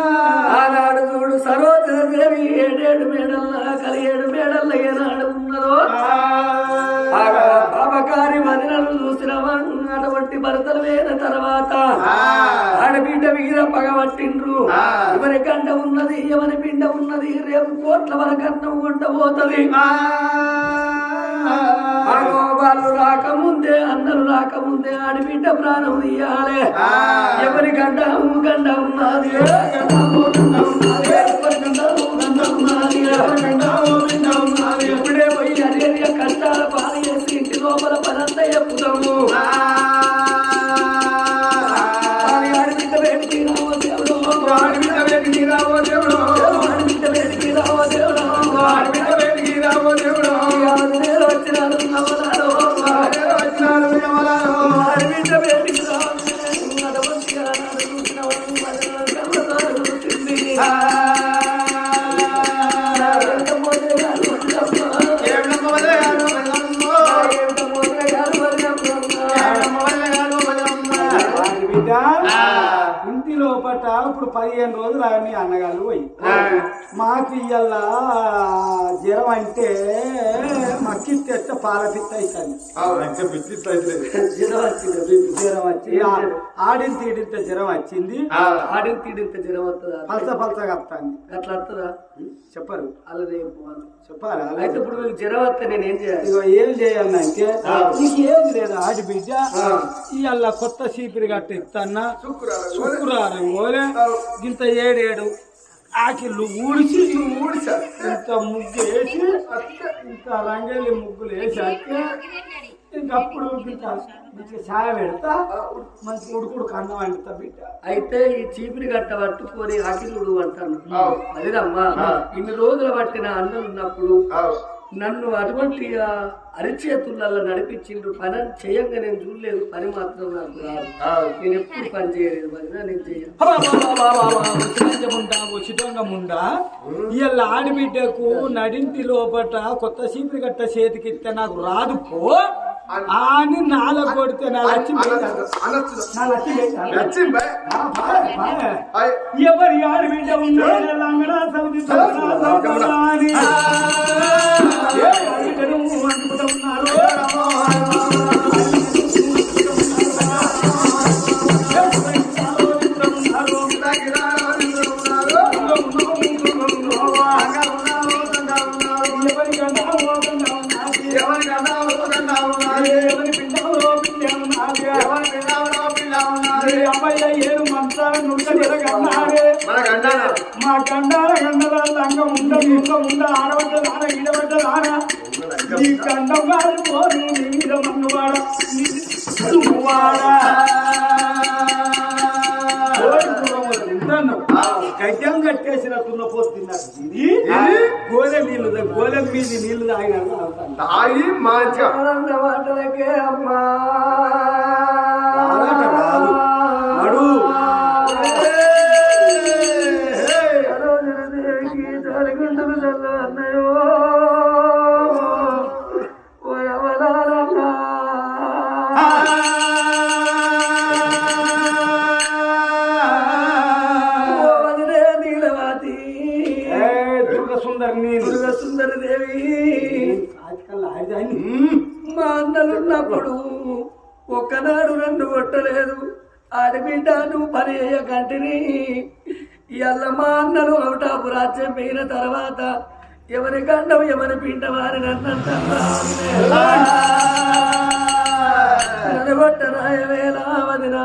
ఆనాడు చూడు సరోజదేవి ఏడేడు మేడల్ల కలియేడు మేడల్ల ఏనాడు ఉన్నదో? పాపకారి వదినలు చూసినవా అటువంటి భర్తలు వేన తర్వాత ఆడబిడ్డ మీద పగబట్టిండ్రు ఎవరి గంట ఉన్నది ఎవరి పిండ ఉన్నది రేపు కోట్ల వరకు అన్నం ఉండబోతది వాళ్ళు రాకముందే అన్నలు రాకముందే ఆడబిడ్డ ప్రాణం తీయాలి. ఎవరి గంట గంట ఉన్నది? గండము గండ ఉన్నది లోపట ఇప్పుడు పదిహేను రోజులు ఆయన అన్నగారు పోయి. మాకు ఇయ్యాల జ్వరం అంటే మక్కి తెస్తే పాల పిత్త అవుతుంది జ్వరం వచ్చింది. జ్వరం వచ్చి ఆ- ఆడిన తీడింత జ్వరం వచ్చింది. ఆడిన తీడింత జ్వరం వస్తుందా పలస పలసగా వస్తుంది అట్లా వస్తుందా చెప్పరు. అలా. చెప్పారా అయితే ఇప్పుడు మీకు జ్వరం వస్తే నేను ఏం చేయాలి? ఏం చేయాలంటే నీకు ఏం లేదు ఆడి బిడ్డ ఇవాళ కొత్త చీపిరి గట్ట ఇస్తాన్నా శుక్రవారం పోలే ఇంత ఏడేడు. ఆకిళ్ళు ఊడిచి ఊడిచా ఇంత ముగ్గు వేసి ఇంత రంగేలి ముగ్గులు వేసి ఇంకప్పుడు మంచిగా ఛాయ పెడతా మంచి ఉడుకుడు కన్నం వండుతా బిడ్డ. అయితే ఈ చీపిరి గట్ట పట్టుకొని ఆకిలుడు అంటాను అదేనమ్మా ఇన్ని రోజులు పట్టిన అన్నం ఉన్నప్పుడు నన్ను అటువంటి అరిచేతులలో నడిపించిండ్రు. పని చేయంగా నేను చూడలేదు పని మాత్రం నాకు రాదు. నేను ఎప్పుడు పని చేయలేదు మరి నేను చేయను. ఉచితంగా ఇవాళ ఆడిబిడ్డకు నడింటి లోపట కొత్త చీపిరి గట్ట చేతికి ఇస్తే నాకు రాదు పో. అని నాల కొడితే నా బాయ్. ఎవరి ఆడిబిడ్డ ఉందో లంగడా సమితి సమితి సమితి మా గండాల గండల లంగం ఉండ ఇంక ఉండ ఆడబడ్డ నాన ఈడబడ్డ నీ గండం గారి పోరు నీ మీద మన్నువాడ గడ్డం కట్టేసిన తున్నపోతు తిన్నారు. ఇది గోలె నీళ్ళు గోలె మీది నీళ్ళు అవుతాను తాగి మంచిగా అమ్మా. దుర్గ సుందరి నీళ్ళు దుర్గ సుందరి దేవి మా అన్నలున్నప్పుడు ఒక్కనాడు నన్ను కొట్టలేదు. ఆడబిడ్డ నువ్వు పని చేయకంటిని ఇవాళ మా అన్నలు ఒకటాపు రాజ్యం పోయిన తర్వాత ఎవరి గండం ఎవరి పిండ వారి నన్నంత నడబట్ట రాయవేళ వదినా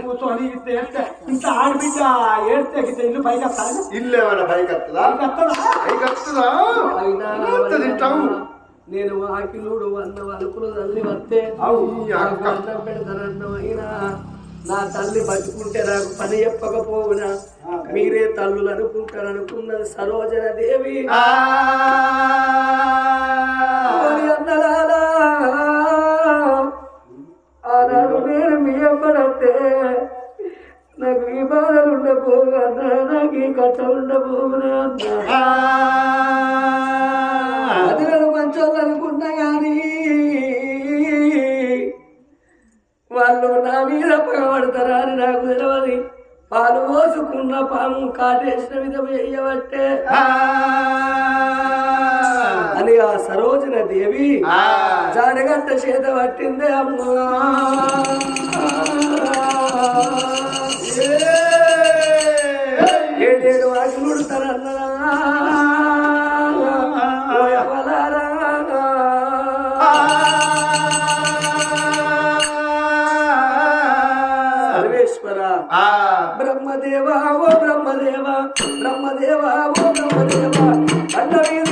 కూర్చొని ఇంత ఏడ్తే ఇంత ఆడబిడ్డ ఏడ్తే ఇల్లు పైకి వస్తాను ఇల్లు ఏమైనా పైకి వస్తుందా వస్తుందా నేను వాకిలుడు అన్న వలుపులు తల్లి వస్తే. అన్నం నా తల్లి బతుకుంటే నాకు పని చెప్పకపోవునా. మీరే తల్లులు అనుకుంటారు అనుకున్నది సరోజన దేవి ఉండబోవు అన్న నాకు ఈ అన్నా అది నేను మంచోళ్ళు అనుకున్నా కానీ వాళ్ళు నా మీద పగబడతారా అని నాకు తెలియదు పాలు పోసుకున్న పాము కాటేసిన విధం చెయ్యబట్టే అని ఆ సరోజన దేవి. జాడగట్ట చేత పట్టిందే అమ్మా. బ్రహ్మదేవా ఓ బ్రహ్మదేవా బ్రహ్మదేవా ఓ బ్రహ్మదేవా అన్న రాజరాయణ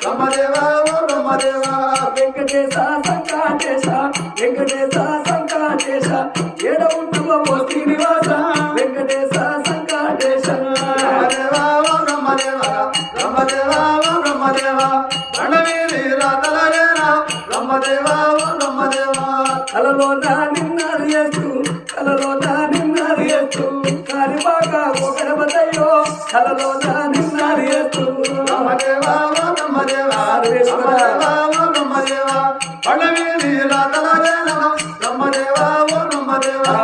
బ్రహ్మదేవా ఓ బ్రహ్మదేవా. వెంకటేశ సంకాటేశ వెంకటేశ సంకాటేశ. ఏడ ఉంటువో శ్రీనివాస కలలో నిన్నది ఎత్తు కలలో నిన్నది ఎత్తు. కాలిబాక ఒకరమదయ్యో కలలో నిన్నది ఎత్తు. బ్రహ్మదేవా ఓ బ్రహ్మదేవా బ్రహ్మదేవా ఓ బ్రహ్మదేవా అన్నవీధి రాజరాజన బ్రహ్మదేవా ఓ బ్రహ్మదేవా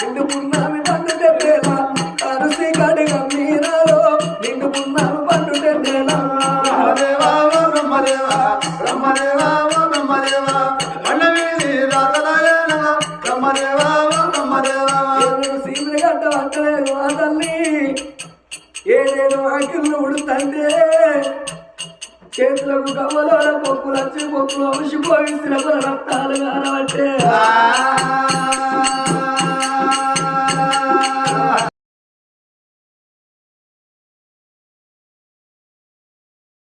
నిండుకున్నవి పండు తెప్పేలా అరుసి కడిగ మీరలో నిండుకున్నవి పండు తెప్పేలా బ్రహ్మదేవా బ్రహ్మదేవా బ్రహ్మదేవా బ్రహ్మదేవా. అన్నవీధి రాజరాజన బ్రహ్మదేవా బ్రహ్మదేవా. ఏడు సీములు గడ్డ వంటలేదు ఆ తల్లి. ఏడేడు వాకిళ్ళు ఉడుతంటే చేతులకు కవ్వలో పొక్కులు వచ్చి పొక్కులు వంశిపోయి శ్రమల రక్తాలు కానబట్టే ఆ